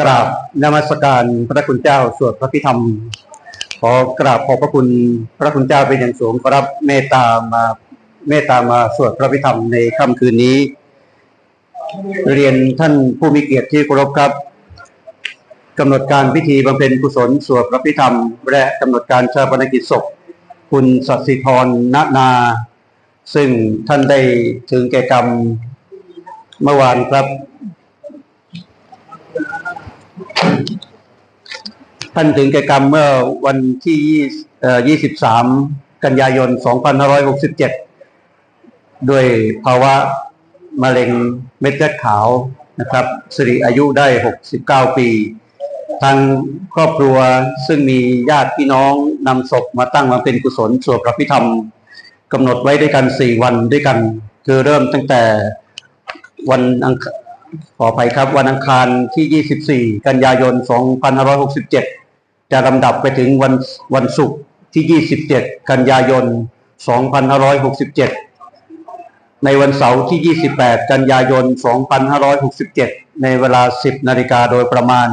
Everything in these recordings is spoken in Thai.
กราบนมัสการพระคุณเจ้าสวดพระพิธรรม ขอกราบขอบพระคุณพระคุณเจ้าเป็นอย่างสูงขอรับเมตตามาเมตตามาสวดพระพิธรรมในค่ำคืนนี้ เรียนท่านผู้มีเกียรติที่เคารพครับกำหนดการพิธีบำเพ็ญกุศลสวดพระพิธรรม และกำหนดการชาปนกิจศพ คุณสัตสิธรณนา ซึ่งท่านได้ถึงแก่กรรมเมื่อวานครับ ท่านถึงแก่กรรมเมื่อวันที่23กันยายน 2567 ด้วยภาวะมะเร็งเม็ดเลือดขาวนะครับสิริอายุได้ 69 ปี ทางครอบครัวซึ่งมีญาติพี่น้องนำศพมาตั้งมาเป็นกุศลสวดพระพิธรรมกำหนดไว้ด้วยกัน 4 วันด้วยกัน คือเริ่มตั้งแต่วันอัง ขออภัยครับวันอังคารที่ 24 กันยายน 2567 จะลำดับไปถึงวันวันศุกร์ที่ 27 กันยายน 2567 ในวันเสาร์ที่ 28 กันยายน 2567 ในเวลา 10 นาฬิกาโดยประมาณ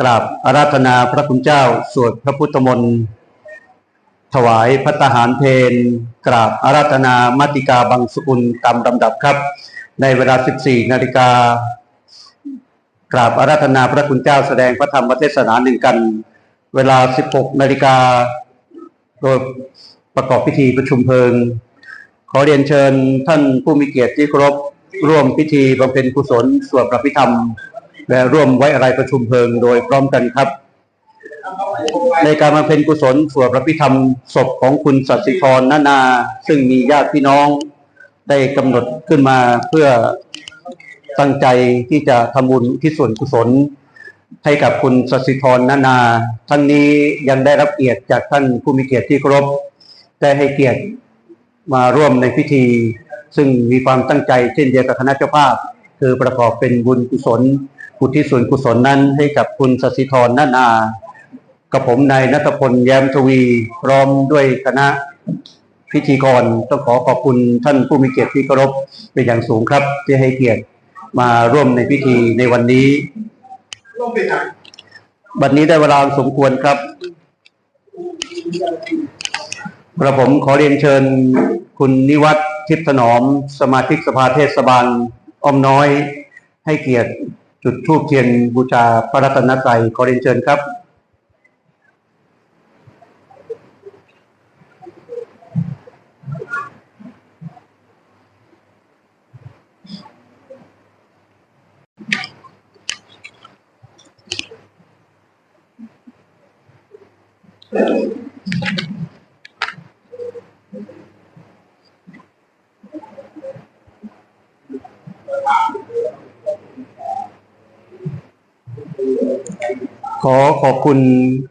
กราบอาราธนาพระคุณเจ้า สวดพระพุทธมนต์ถวายพัตตาหารเพนกราบอาราธนา มัติกาบังสุกุลตามลำดับครับ ในเวลา 14 นาฬิกากราบอาราธนาพระคุณเจ้าแสดงพระธรรมเทศนาหนึ่งกัน เวลา 16 นาฬิกาโดยประกอบพิธีประชุมเพลิง ขอเรียนเชิญท่านผู้มีเกียรติที่เคารพร่วมพิธีบำเพ็ญกุศลสวดพระพิธรรม และร่วมไว้อะไรประชุมเพลิงโดยพร้อมกันครับ ในการบำเพ็ญกุศลสวดพระพิธรรมศพของคุณสัตย์สิธรนานา ซึ่งมีญาติพี่น้อง ได้กำหนดขึ้นมาเพื่อตั้งใจที่จะทำบุญที่ส่วนกุศล ให้กับคุณสัตย์สิธรนานา ทั้งนี้ยังได้รับเกียรติจากท่านผู้มีเกียรติที่เคารพได้ให้เกียรติมาร่วมในพิธี ซึ่งมีความตั้งใจเช่นเดียวกับคณะเจ้าภาพ คือประกอบเป็นบุญกุศลอุทิศส่วนกุศลนั้นให้กับคุณสัตย์สิธรนานา กับผมนายนัทพลแย้มทวี พร้อมด้วยคณะ พิธีกรต้องขอขอบคุณท่านผู้มีเกียรติที่เคารพเป็นอย่างสูงครับ ที่ให้เกียรติมาร่วมในพิธีในวันนี้บัดนี้ได้เวลาสมควรครับกระผมขอเรียนเชิญคุณนิวัฒน์ทิพย์ถนอม สมาชิกสภาเทศบาลอ้อมน้อย ให้เกียรติจุดธูปเทียนบูชาพระรัตนตรัยขอเรียนเชิญครับ ขอขอบคุณ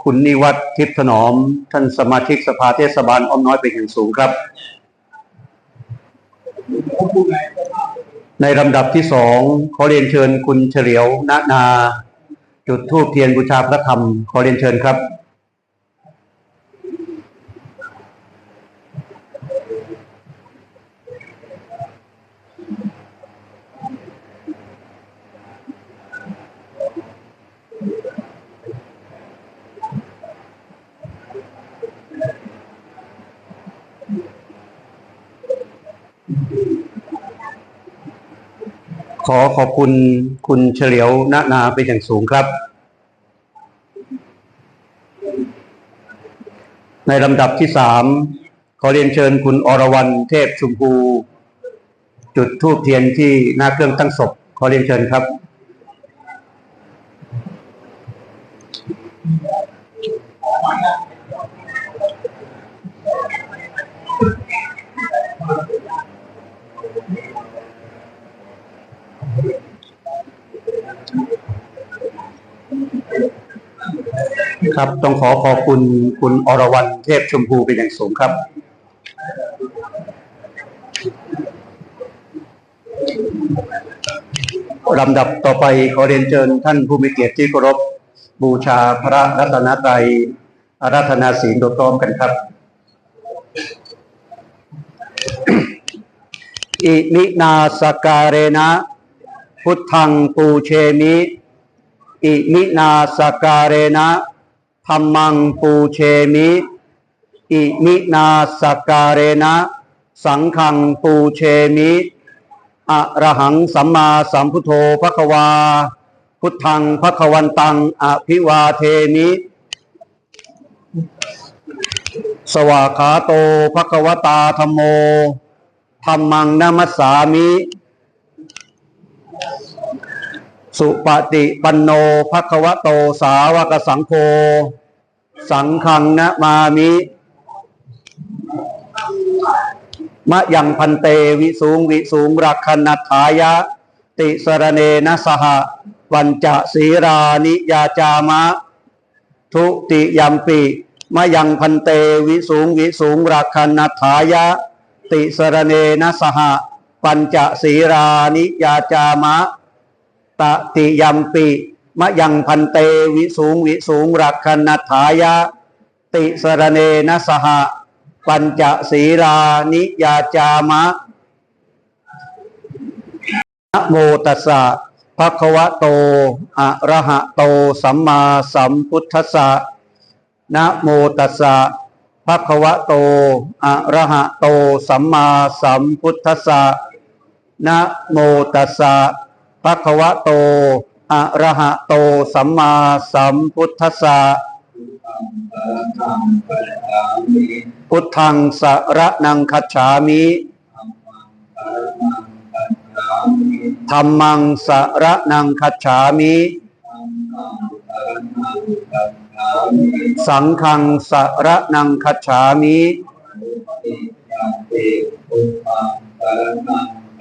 คุณนิวัฒน์ทิพย์ถนอม ท่านสมาชิกสภาเทศบาลอ้อมน้อยเป็นอย่างสูงครับ ในลำดับที่สองขอเรียนเชิญคุณเฉลียวณนา จุดธูปเทียนบูชาพระธรรม ขอเรียนเชิญครับ ขอขอบคุณคุณเฉลียวณนาเป็นอย่างสูงครับ ในลำดับที่สามขอเรียนเชิญคุณอรวรรณเทพชุมพูจุดทูบเทียนที่หน้าเครื่องตั้งศพ ขอเรียนเชิญครับ ครับ ต้องขอขอบคุณคุณอรวรรณเทพชมพูเป็นอย่างสูงครับ ลำดับต่อไปขอเรียนเชิญท่านผู้มีเกียรติที่เคารพบูชาพระรัตนตรัยอาราธนาศีลโดยพร้อมกันครับ อิมินาสการเรนะ พุทธังปูเชมิ อิมินาสการเรนะ ธรรมังปูเชมิ อิมินาสการเรนะ สังฆังปูเชมิอะระหังสัมมาสัมพุทโธภควา พุทธังภควันตังอภิวาเทมิ สวากขาโตภควตาธรรมโมธรรมังนามัสสามิ สุปฏิปันโนภควโตสาวกสังโฆสังฆังนะมามิมะยังพันเตวิสูงวิสูงรักขณทายะ ติสรเนนะสหวันจะศีรานิยาจามะ ทุติยัมปิมะยังพันเตวิสูงวิสูงรักขณทายะ ติสรเนนะสหปัญจศีรานิยาจามะ ตติยัมปิมะยังพันเตวิสูงวิสูงรักขณทายะ ติสรเนนะสหปัญจศีรานิยาจามะนะโมตัสสะภะคะวะโตอะระหะโตสัมมาสัมพุทธัสสะนะโมตัสสะภะคะวะโตอะระหะโตสัมมาสัมพุทธัสสะนะโมตัสสะ ภควะโตอะระหะโตสัมมาสัมพุทธัสสะพุทธังสระนังคัจฉามิธรรมังสระนังคัจฉามิสังฆังสระนังคัจฉามิ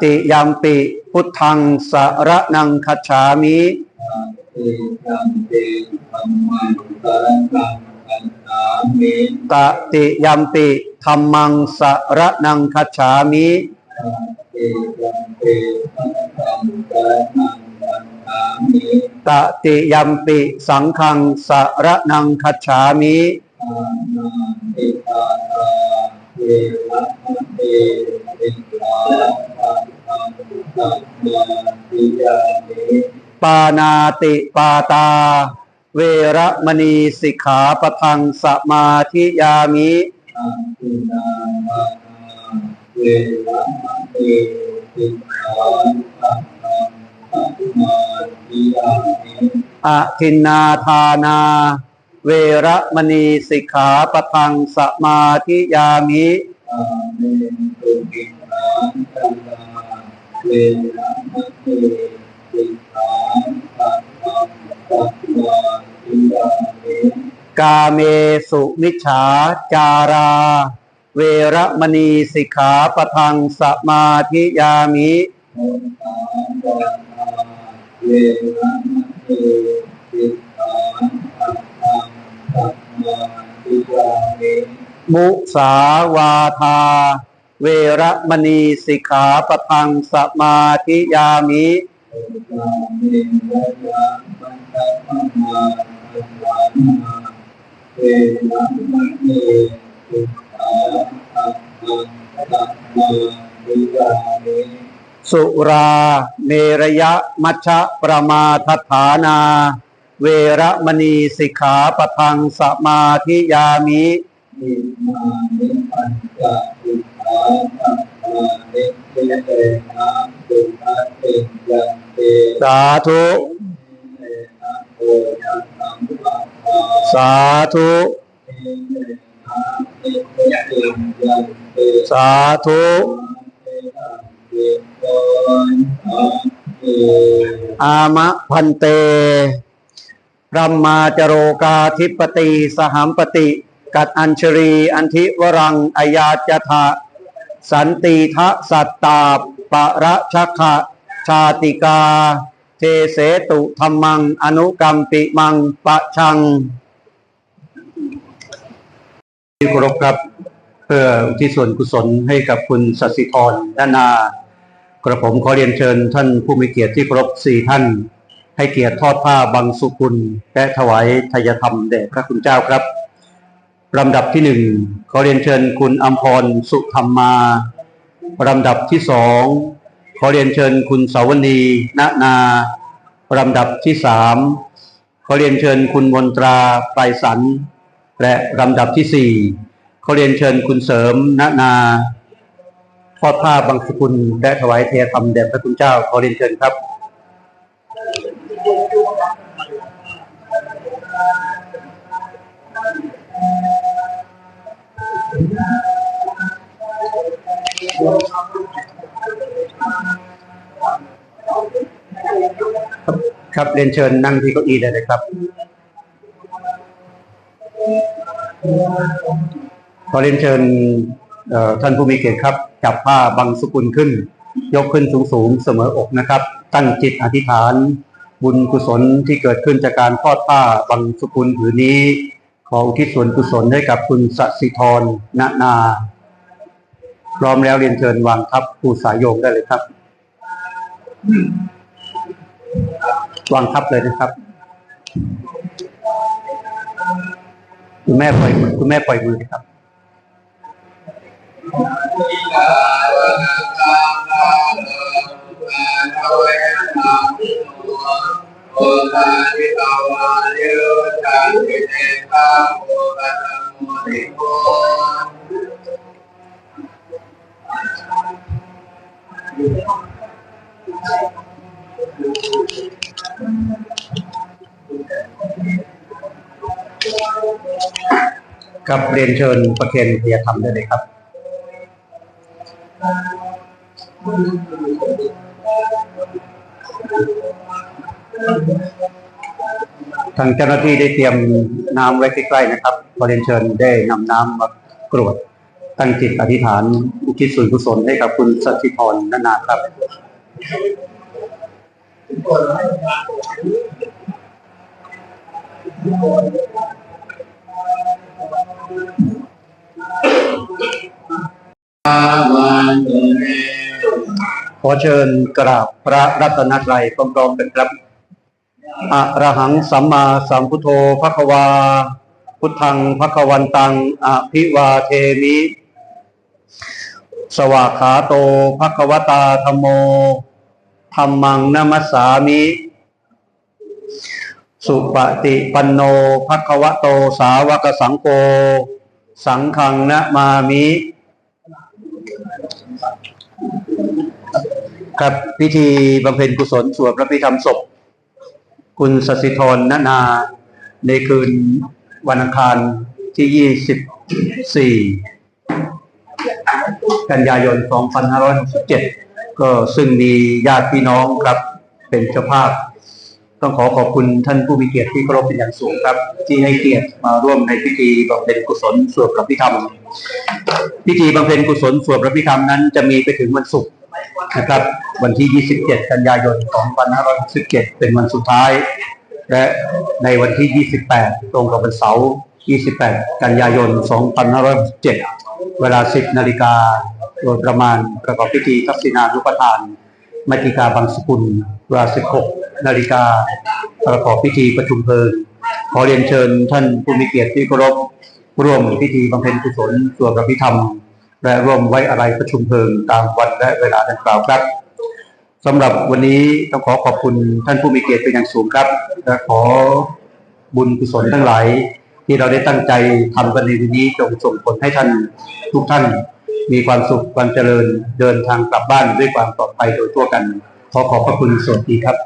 ติยัมปิพุทธังสระนังคัจฉามิตติยัมปิธรรมังสระนังคัจฉามิตติยัมปิสังฆังสระนังคัจฉามิ ปานาติปาตา เวรมณีสิกขาปะทังสมาธิยามิอะทินนาทานา เวระมณีสิกขาปทังสมาธิยามิกาเมสุมิจฉาจารา เวระมณีสิกขาปทังสมาธิยามิมุสา มุสาวาทาเวรมณีสิกขาปทังสมาธิยามิสุรา เมรยะ มัชฌะประมาทฐานา เวระมณีสิกขาปทังสมาธิยามิสาธุสาธุสาธุอามะพันเต พระมาจโรกาธิปติสหัมปติ กัดอัญชรีอันทิวรังอายาจทะสันติทะสัตตาปะระชะขะชาติกา เทเสตุธรรมัง อนุกรรมปิมังปะชังที่เคารพครับเพื่ออุที่ส่วนกุศลให้กับคุณสัสิธรดานนากระผมขอเรียนเชิญท่านผู้มีเกียรติที่เคารพสี่ท่าน ให้เกียรติทอดผ้าบังสุกุล และถวายทยธรรมแด่พระคุณเจ้าครับลำดับที่หนึ่งขอเรียนเชิญคุณอัมพรสุธรรมมาลำดับที่สองขอเรียนเชิญคุณสาวนีณนาลำดับที่สามขอเรียนเชิญคุณมนตราไปรสันและลำดับที่สี่ขอเรียนเชิญคุณเสริมณนาทอดผ้าบังสุกุลและถวายเทยธรรมแด่พระคุณเจ้าขอเรียนเชิญครับ ครับเรียนเชิญนั่งที่เก้าอี้ได้เลยครับ ขอเรียนเชิญท่านผู้มีเกียรติครับ จับผ้าบังสุกุลขึ้น ยกขึ้นสูงสูงเสมออกนะครับ ตั้งจิตอธิษฐาน บุญกุศลที่เกิดขึ้นจากการทอดผ้าบังสุกุลผืนนี้ ขออุทิศส่วนกุศลให้กับคุณสสิธรณนา พร้อมแล้วเรียนเชิญวางทับผู้สายโยงได้เลยครับ วางทับเลยนะครับ คุณแม่ปล่อยมือคุณแม่ปล่อยมือนะครับโอกาทิตาวา กับเรียนเชิญประเคนพยธรรมได้เลยครับ ทางเจ้าหน้าที่ได้เตรียมน้ำไว้ใกล้ๆนะครับขอเรียนเชิญได้นำน้ำมากรวดตั้งจิตอธิษฐานอุทิศส่วนกุศลให้กับคุณสัชิธรนานาครับขอเชิญกราบพระรัตนตรัยพร้อมๆกันครับ อะระหังสัมมาสัมพุทโธภควา พุทธังภควันตังอภิวาเทมิ สวากขาโตภควตาธรมโมธรรมังนัมัสสามิ สุปฏิปันโนภควโตสาวกสังโฆสังฆังนะมามิครับพิธีบำเพ็ญกุศลสวดพระพิธรรมศพ คุณสสิธรนานา ในคืนวันอังคารที่ 24 กันยายน 2567 ก็ซึ่งมีญาติพี่น้องครับเป็นเจ้าภาพ ต้องขอขอบคุณท่านผู้มีเกียรติที่เคารพเป็นอย่างสูงครับ ที่ให้เกียรติมาร่วมในพิธีบำเพ็ญกุศลสวดพระพิธรรม พิธีบำเพ็ญกุศลสวดพระพิธรรมนั้นจะมีไปถึงวันศุกร์ นะครับ วันที่ 27 กันยายน 2567 เป็นวันสุดท้าย และในวันที่ 28 ตรงกับวันเสาร์ 28 กันยายน 2567 เวลา 10 นาฬิกา โดยประมาณประกอบพิธีทักษิณานุปทานมติกาบางสกุลเวลา 16 นาฬิกา ประกอบพิธีประชุมเพลิง ขอเรียนเชิญท่านผู้มีเกียรติที่เคารพร่วมพิธีบำเพ็ญกุศลสวดพระพิธรรม และร่วมไว้อะไรประชุมเพลิงตามวันและเวลาดังกล่าวครับสำหรับวันนี้ต้องขอขอบคุณท่านผู้มีเกียรติเป็นอย่างสูงครับ และขอบุญกุศลทั้งหลาย ที่เราได้ตั้งใจทำกันในวันนี้จงส่งผลให้ท่านทุกท่าน มีความสุขความเจริญเดินทางกลับบ้านด้วยความปลอดภัยโดยทั่วกัน ขอขอบพระคุณสวัสดีครับ